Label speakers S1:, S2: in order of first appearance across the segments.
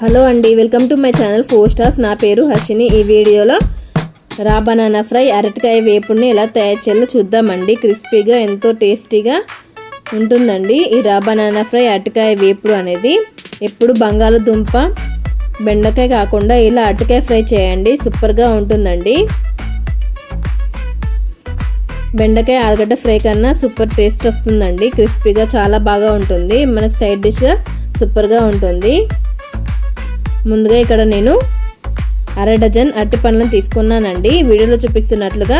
S1: Hello అండి welcome to my channel four stars. నా పేరు హర్షిని. ఈ వీడియోలో రా బనానా ఫ్రై అరటికాయ వేపుడిని ఎలా తయారు చేయాలో చూద్దామండి. క్రిస్పీగా ఎంతో టేస్టీగా ఉంటుందండి ఈ రా బనానా ఫ్రై అరటికాయ వేపుడు అనేది. ఎప్పుడు బంగాళదుంప బెండకాయ కాకుండా ఇలా అరటికాయ ఫ్రై చేయండి సూపర్గా ఉంటుందండి. బెండకాయ ఆలుగడ్డ ఫ్రై కన్నా సూపర్ టేస్ట్ వస్తుందండి. క్రిస్పీగా చాలా బాగా ఉంటుంది. మనకు సైడ్ డిష్గా సూపర్గా ఉంటుంది. ముందుగా ఇక్కడ నేను అర డజన్ అరటి పండ్లను తీసుకున్నానండి. వీడియోలో చూపిస్తున్నట్లుగా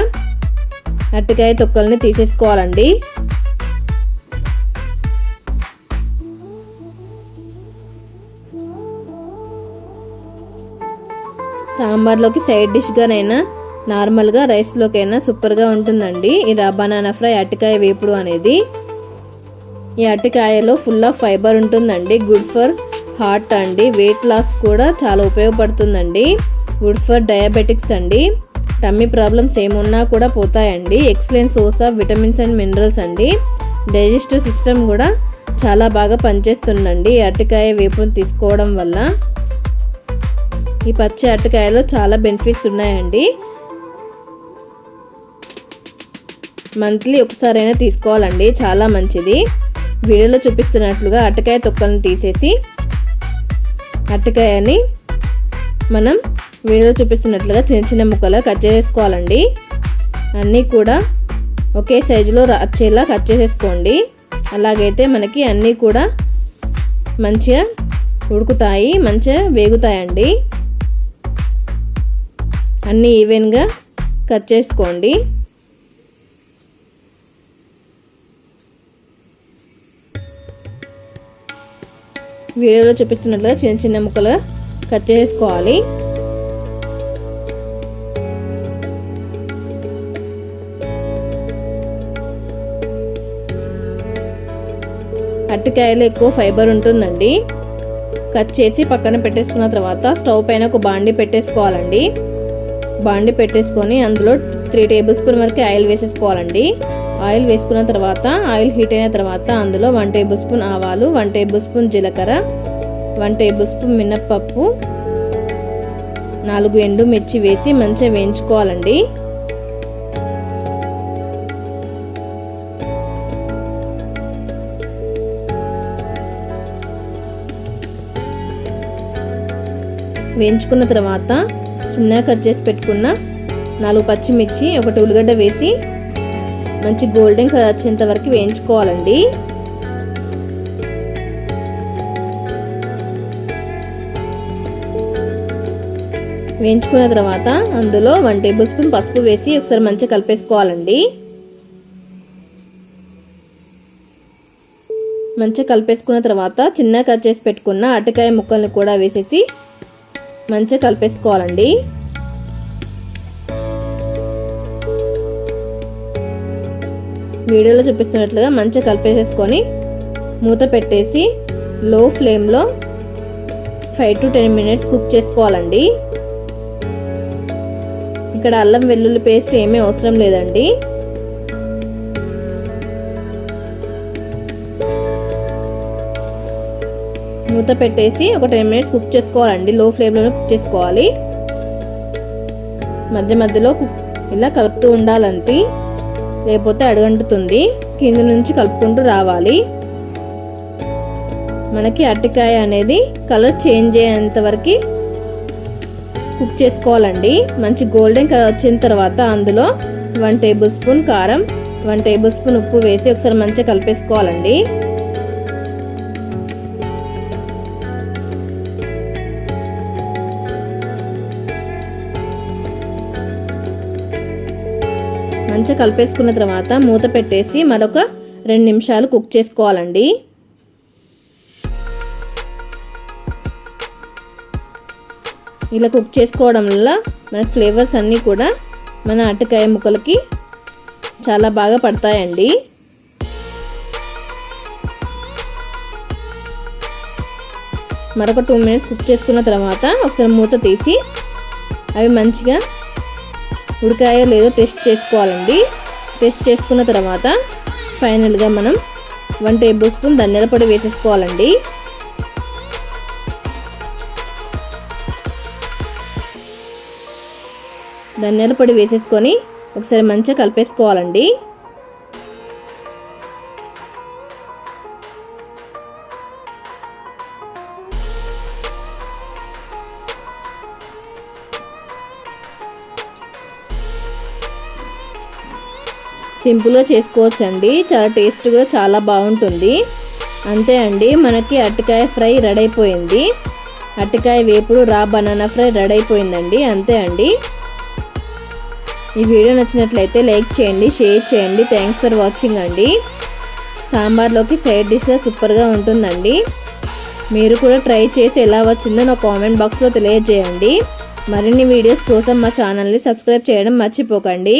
S1: అరటికాయ తొక్కల్ని తీసేసుకోవాలండి. సాంబార్లోకి సైడ్ డిష్గానైనా నార్మల్గా రైస్లోకైనా సూపర్గా ఉంటుందండి. ఇది బనానా ఫ్రై అరటికాయ వేపుడు అనేది. ఈ అరటికాయలో ఫుల్ ఆఫ్ ఫైబర్ ఉంటుందండి. గుడ్ ఫర్ హార్ట్ అండి వెయిట్ లాస్ కూడా చాలా ఉపయోగపడుతుందండి. గుడ్ ఫర్ డయాబెటిక్స్ అండి. టమ్మీ ప్రాబ్లమ్స్ ఏమున్నా కూడా పోతాయండి. Excellent source of vitamins and minerals అండి. డైజెస్టివ్ సిస్టమ్ కూడా చాలా బాగా పనిచేస్తుందండి. అరటికాయ వేపును తీసుకోవడం వల్ల. ఈ పచ్చి అరటికాయలో చాలా బెనిఫిట్స్ ఉన్నాయండి. మంత్లీ ఒకసారైనా తీసుకోవాలండి. చాలా మంచిది. వీడియోలో చూపిస్తున్నట్లుగా అరటికాయ తొక్కలను తీసేసి అరటికాయని మనం వీడియోలో చూపిస్తున్నట్లుగా చిన్న చిన్న ముక్కలు కట్ చేసుకోవాలండి. అన్నీ కూడా ఒకే సైజులో వచ్చేలా కట్ చేసేసుకోండి. అలాగైతే మనకి అన్నీ కూడా మంచిగా ఉడుకుతాయి మంచిగా వేగుతాయండి. అన్నీ ఈవెన్గా కట్ చేసుకోండి. వీడియోలో చూపిస్తున్నట్లుగా చిన్న చిన్న ముక్కలు కట్ చేసుకోవాలి. అరటికాయలో ఎక్కువ ఫైబర్ ఉంటుందండి. కట్ చేసి పక్కన పెట్టేసుకున్న తర్వాత స్టవ్ పైన ఒక బాండి పెట్టేసుకోవాలండి. బాండి పెట్టేసుకొని అందులో త్రీ టేబుల్ స్పూన్ వరకు ఆయిల్ వేసేసుకోవాలండి. ఆయిల్ వేసుకున్న తర్వాత ఆయిల్ హీట్ అయిన తర్వాత అందులో వన్ టేబుల్ స్పూన్ ఆవాలు వన్ టేబుల్ స్పూన్ జీలకర్ర వన్ టేబుల్ స్పూన్ మినప్పప్పు నాలుగు ఎండు మిర్చి వేసి మంచిగా వేయించుకోవాలండి. వేయించుకున్న తర్వాత చిన్నగా కట్ చేసి పెట్టుకున్న నాలుగు పచ్చిమిర్చి ఒకటి ఉల్లిగడ్డ వేసి మంచి గోల్డెన్ కలర్ వచ్చేంత వరకు వేయించుకోవాలండి. వేయించుకున్న తర్వాత అందులో వన్ టేబుల్ స్పూన్ పసుపు వేసి ఒకసారి మంచిగా కలిపేసుకోవాలండి. మంచిగా కలిపేసుకున్న తర్వాత చిన్న కట్ చేసి పెట్టుకున్న అరటికాయ ముక్కల్ని కూడా వేసేసి మంచిగా కలిపేసుకోవాలండి. వీడియోలో చూపిస్తున్నట్లుగా మంచిగా కలిపేసేసుకొని మూత పెట్టేసి లో ఫ్లేమ్లో five to ten minutes cook చేసుకోవాలండి. ఇక్కడ అల్లం వెల్లుల్లి పేస్ట్ ఏమీ అవసరం లేదండి. మూత పెట్టేసి ఒక టెన్ మినిట్స్ కుక్ చేసుకోవాలండి. లో ఫ్లేమ్లోనే కుక్ చేసుకోవాలి. మధ్య మధ్యలో ఇలా కలుపుతూ ఉండాలంటే లేకపోతే అడగంటుతుంది. కింద నుంచి కలుపుకుంటూ రావాలి. మనకి అరటికాయ అనేది కలర్ చేంజ్ అయ్యేంత వరకు కుక్ చేసుకోవాలండి. మంచి గోల్డెన్ కలర్ వచ్చిన తర్వాత అందులో వన్ టేబుల్ స్పూన్ కారం వన్ టేబుల్ స్పూన్ ఉప్పు వేసి ఒకసారి మంచిగా కలిపేసుకోవాలండి. మంచిగా కలిపేసుకున్న తర్వాత మూత పెట్టేసి మరొక రెండు నిమిషాలు కుక్ చేసుకోవాలండి. ఇలా కుక్ చేసుకోవడం వల్ల మన ఫ్లేవర్స్ అన్నీ కూడా మన అరటికాయ ముక్కలకి చాలా బాగా పడతాయండి. మరొక టూ మినిట్స్ కుక్ చేసుకున్న తర్వాత ఒకసారి మూత తీసి అవి మంచిగా ఉడికాయో లేదో టెస్ట్ చేసుకోవాలండి. టెస్ట్ చేసుకున్న తర్వాత ఫైనల్గా మనం వన్ టేబుల్ స్పూన్ ధనియాల పొడి వేసేసుకోవాలండి. ధనియాల పొడి వేసేసుకొని ఒకసారి మంచిగా కలిపేసుకోవాలండి. సింపుల్గా చేసుకోవచ్చు అండి చాలా టేస్ట్ కూడా చాలా బాగుంటుంది. అంతే అండి మనకి అరటికాయ ఫ్రై రెడీ అయిపోయింది. అరటికాయ వేపుడు రా బనానా ఫ్రై రెడీ అయిపోయిందండి అంతే అండి. ఈ వీడియో నచ్చినట్లయితే లైక్ చేయండి షేర్ చేయండి థ్యాంక్స్ ఫర్ వాచింగ్ అండి. సాంబార్లోకి సైడ్ డిష్గా సూపర్గా ఉంటుందండి. మీరు కూడా ట్రై చేసి ఎలా వచ్చిందో నా కామెంట్ బాక్స్లో తెలియజేయండి. మరిన్ని వీడియోస్ కోసం మా ఛానల్ని సబ్స్క్రైబ్ చేయడం మర్చిపోకండి.